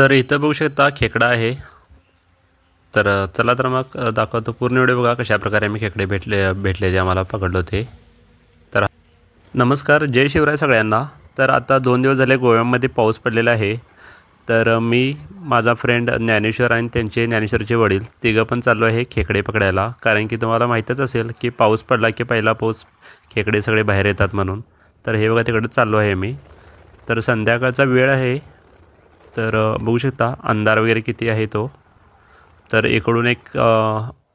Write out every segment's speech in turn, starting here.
तर इथं बघू शकता खेकडा आहे. तर चला तर मग दाखवतो पूर्ण व्हिडिओ बघा कशा प्रकारे आम्ही खेकडे भेटले भेटले जे आम्हाला पकडलो ते तर नमस्कार जय शिवराय सगळ्यांना. तर आता दोन दिवस झाले गोव्यामध्ये पाऊस पडलेला आहे. तर मी माझा फ्रेंड ज्ञानेश्वर आणि त्यांचे ज्ञानेश्वरचे वडील तिघं पण चाललो आहे खेकडे पकडायला. कारण की तुम्हाला माहीतच असेल की पाऊस पडला की पहिला पाऊस खेकडे सगळे बाहेर येतात म्हणून. तर हे बघा तिकडे चाललो आहे मी. तर संध्याकाळचा वेळ आहे. तर बघू शकता अंधार वगैरे किती आहे तो. तर इकडून एक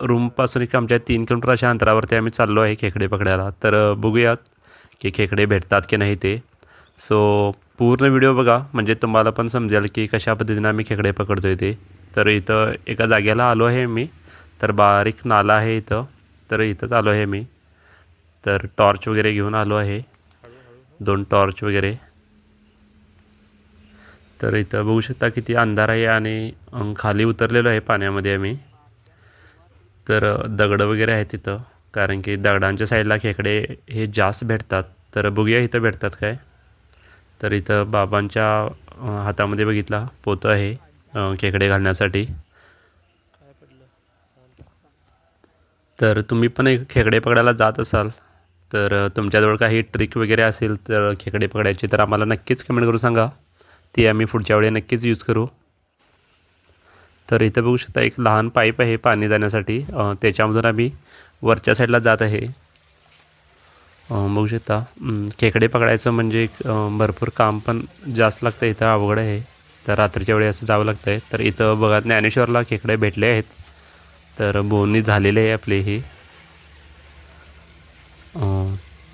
रूमपासून एक आमच्या तीन किलोमीटर अशा अंतरावरती आम्ही चाललो आहे खेकडे पकडायला. तर बघूयात की खेकडे भेटतात की नाही ते. सो पूर्ण व्हिडिओ बघा. म्हणजे तुम्हाला पण समजेल की कशा पद्धतीनं आम्ही खेकडे पकडतो आहे ते. तर इथं एका जागेला आलो आहे मी. तर बारीक नाला आहे इथं. तर इथंच आलो आहे मी. तर टॉर्च वगैरे घेऊन आलो आहे. दोन टॉर्च वगैरे. तर इथं बघू शकता किती अंधार आहे आणि खाली उतरलेलो आहे पाण्यामध्ये आम्ही. तर दगडं वगैरे आहेत तिथं कारण की दगडांच्या साईडला खेकडे हे जास्त भेटतात. तर बघूया इथं भेटतात काय. तर इथं बाबांच्या हातामध्ये बघितला. पोतं आहे खेकडे घालण्यासाठी. तर तुम्ही पण एक खेकडे पकडायला जात असाल. तर तुमच्याजवळ काही ट्रिक वगैरे असेल तर खेकडे पकडायची तर आम्हाला नक्कीच कमेंट करून सांगा. ती आम्ही पुढच्या वेळी नक्कीच यूज करू. तर इथं बघू शकता एक लहान पाईप आहे पाणी जाण्यासाठी. त्याच्यामधून आम्ही वरच्या साईडला जात आहे. बघू शकता. खेकडे पकडायचं म्हणजे एक, भरपूर काम पण जास्त लागतं. इथं अवघड आहे. तर रात्रीच्या वेळी असं जावं लागतं आहे तर इथं बघा ज्ञानेश्वरला खेकडे भेटले आहेत. तर बोनी झालेले आहे आपली ही.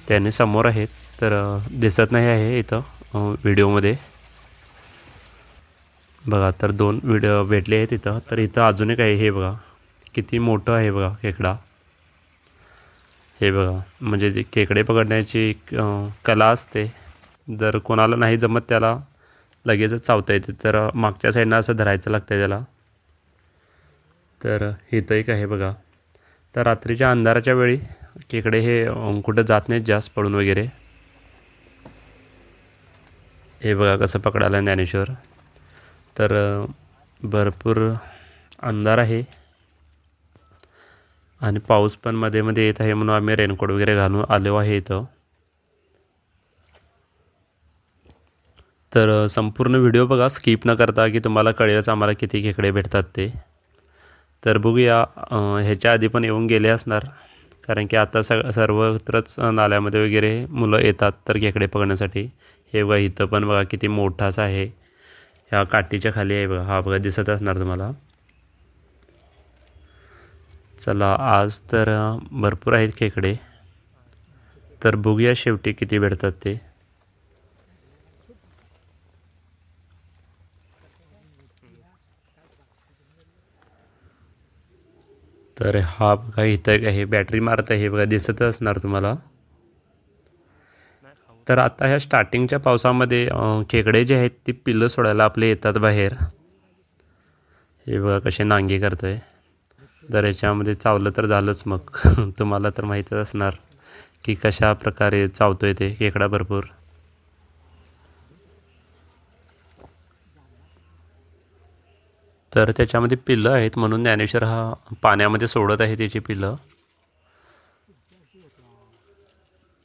त्याने समोर आहेत. तर दिसत नाही आहे इथं व्हिडिओमध्ये बघा तर दोन व्हिडिओ भेटले आहेत इथं. तर इथं अजून एक आहे हे बघा. किती मोठं आहे बघा खेकडा. हे बघा म्हणजे जे खेकडे पकडण्याची एक कला असते. जर कोणाला नाही जमत त्याला लगेचच चावता येते. तर मागच्या साईडनं असं धरायचं लागतं त्याला. तर इथं एक आहे बघा. तर रात्रीच्या अंधाराच्या वेळी खेकडे हे कुठं जात नाहीत जास्त पडून वगैरे. हे बघा कसं पकडायला ज्ञानेश्वर. तर भरपूर अंधार आहे. आणि पाऊस पण मध्ये मध्ये येत आहे म्हणून आम्ही रेनकोट वगैरे घालून आलो आहे इथं. तर संपूर्ण व्हिडिओ बघा स्किप न करता की तुम्हाला कळेलच आम्हाला किती खेकडे भेटतात ते. तर बघूया ह्याच्या आधी पण येऊन गेले असणार. कारण की आता सग सर्वत्रच नाल्यामध्ये वगैरे मुलं येतात तर खेकडे पकडण्यासाठी. हे बघा इथं पण बघा किती मोठासा आहे. ह्या काठीच्या खाली आहे बघा. हा बघा दिसत असणार तुम्हाला. चला आज तर भरपूर आहेत खेकडे. तर बघूया शेवटी किती भेटतात ते. तर हा बघा इथं हे आहे बॅटरी मारत आहे. बघा दिसत असणार तुम्हाला. तर आता ह्या स्टार्टिंगच्या पावसामध्ये खेकडे जे आहेत ती पिल्लं सोडायला आपले येतात बाहेर. हे बघा कसे नांगे आहे जर याच्यामध्ये चावलं तर झालंच मग. तुम्हाला तर माहीतच असणार की कशा प्रकारे चावतो आहे ते खेकडा भरपूर. तर त्याच्यामध्ये पिल्लं आहेत म्हणून ज्ञानेश्वर हा पाण्यामध्ये सोडत आहे त्याची पिल्लं.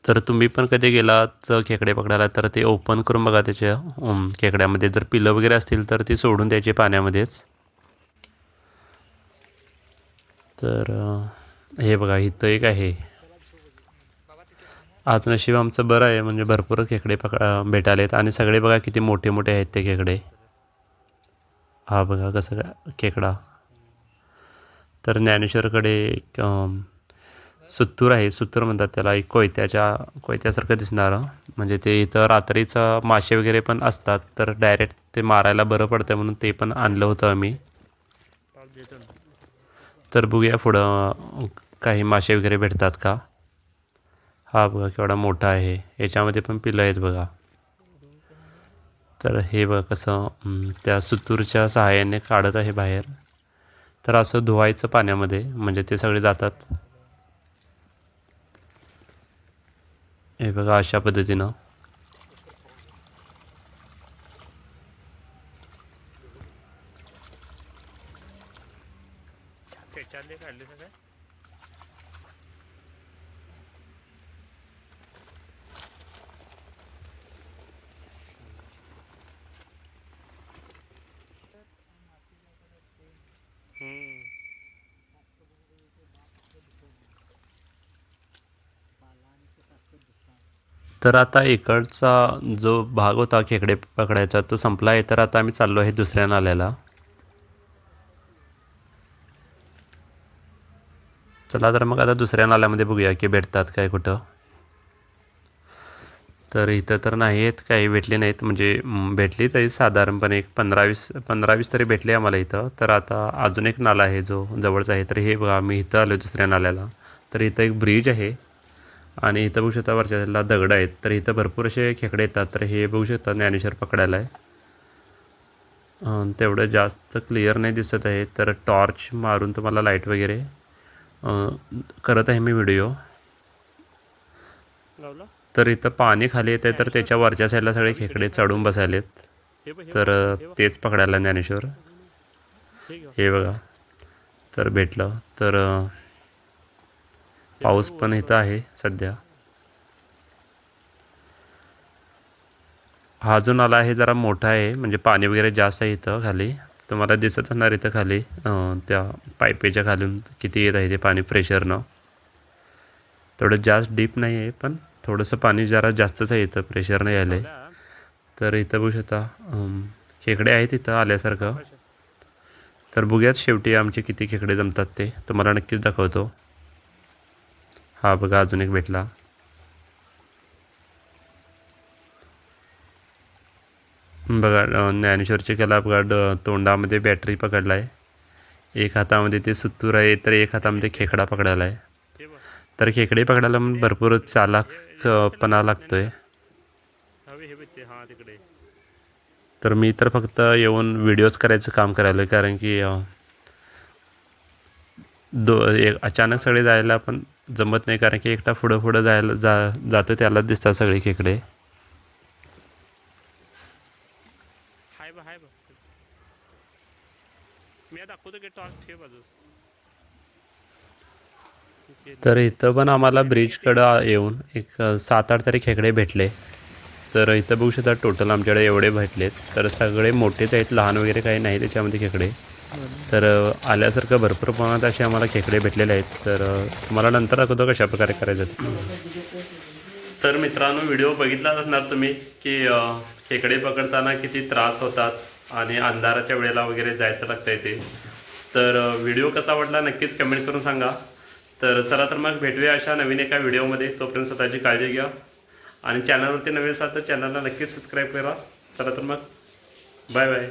तर तुम्ही पण कधी गेलात खेकडे पकडायला? तर ते ओपन करून बघा त्याच्या खेकड्यामध्ये. जर पिलं वगैरे असतील तर ती सोडून द्यायची पाण्यामध्येच. तर हे बघा इथं एक आहे. आज नशीब आमचं बरं आहे म्हणजे भरपूर खेकडे पकडा भेटायला आहेत आणि सगळे बघा किती मोठे मोठे आहेत ते खेकडे. हा बघा कसं काय खेकडा. तर ज्ञानेश्वरकडे एक सुत्तूर आहे. सुत्तूर म्हणतात त्याला एक कोयत्याच्या कोयत्यासारखं दिसणारं. म्हणजे ते इथं रात्रीचं मासे वगैरे पण असतात तर डायरेक्ट ते मारायला बरं पडतं म्हणून ते पण आणलं होतं आम्ही. तर बघूया पुढं काही मासे वगैरे भेटतात का? हा बघा केवढा मोठा आहे. याच्यामध्ये पण पिलं आहेत बघा. तर हे बघा कसं त्या सुतूरच्या सहाय्याने काढत आहे बाहेर. तर असं धुवायचं पाण्यामध्ये म्हणजे ते सगळे जातात. हे बघा अशा पद्धतीनं. काढले तर आता इकडचा जो भाग होता खेकडे पकडायचा तो संपला आहे. तर आता आम्ही चाललो आहे दुसऱ्या नाल्याला. चला तर मग आता दुसऱ्या नाल्यामध्ये बघूया की भेटतात काय कुठं. तर इथं तर नाही आहेत काही भेटले नाहीत. म्हणजे भेटली तरी साधारणपणे एक पंधरा वीस पंधरा वीस तरी भेटले आम्हाला इथं. तर आता अजून एक नाला आहे जो जवळचा आहे. तर हे बघा आम्ही इथं आलो दुसऱ्या नाल्याला. तर इथं एक ब्रिज आहे. आणि इथं बघू शकता वरच्या साईडला दगड आहेत. तर इथं भरपूर असे खेकडे येतात. तर हे बघू शकता ज्ञानेश्वर पकडायला आहे. तेवढं जास्त क्लिअर नाही दिसत आहे. तर टॉर्च मारून तुम्हाला लाइट वगैरे करत आहे मी व्हिडिओ तर इथं पाणी खाली येत आहे तर त्याच्या वरच्या साईडला सगळे खेकडे चढून बसायलेत. तर तेच पकडायला ज्ञानेश्वर. हे बघा. तर भेटलं. तर पाऊस पण इथं आहे सध्या. हा जो नाला आहे जरा मोठा आहे म्हणजे पाणी वगैरे जास्त आहे इथं खाली. तुम्हाला दिसत असणार इथं खाली त्या पायपेच्या खालून किती येत आहे ते पाणी प्रेशरनं. थोडं जास्त डीप नाही आहे पण थोडंसं पाणी जरा जास्तच आहे इथं प्रेशरनं यायला आहे तर इथं बघू शकता खेकडे आहेत इथं आल्यासारखं. तर बघूयात शेवटी आमचे किती खेकडे जमतात ते. तुम्हाला नक्कीच दाखवतो. हा बघा अजून एक भेटला. बघा ज्ञानेश्वरची कला बघा तोंडामध्ये बॅटरी पकडला आहे एक हातामध्ये ते सुत्तूर आहे तर एक हातामध्ये खेकडा पकडायला आहे तर खेकडे पकडायला पण भरपूर चालाकपणा आहे तर मी तर फक्त येऊन व्हिडिओज करायचं काम करायला कारण की दो एक अचानक सगळे जायला पण जमत नाही कारण की एकटा पुढं पुढं जायला जा जातो त्यालाच दिसतात सगळे खेकडे. हाय बा हाय बा. मी दाखवतो की टॉर्च ठेव बाजू तर इथं पण आम्हाला ब्रिजकडं येऊन एक सात आठ तरी खेकडे भेटले. तर इथं बघू शकता टोटल आमच्याकडे एवढे भेटलेत. तर सगळे मोठेच आहेत लहान वगैरे काही नाही त्याच्यामध्ये खेकडे. तर आल्यासारखं भरपूर प्रमाणात असे आम्हाला खेकडे भेटलेले आहेत. तर तुम्हाला नंतर दाखवतो कशा प्रकारे करायचं तर मित्रांनो व्हिडिओ बघितलाच असणार तुम्ही की खेकडे पकडताना किती त्रास होतात आणि अंधाराच्या वेळेला वगैरे जायचं लागतं ते. तर व्हिडिओ कसा वाटला नक्कीच कमेंट करून सांगा. तर चला तर मग भेटूया अशा नवीन एका व्हिडिओमध्ये. तोपर्यंत स्वतःची काळजी घ्या. आणि चॅनलवरती नवीन असाल तर चॅनलला नक्कीच सबस्क्राईब करा. चला तर मग बाय बाय.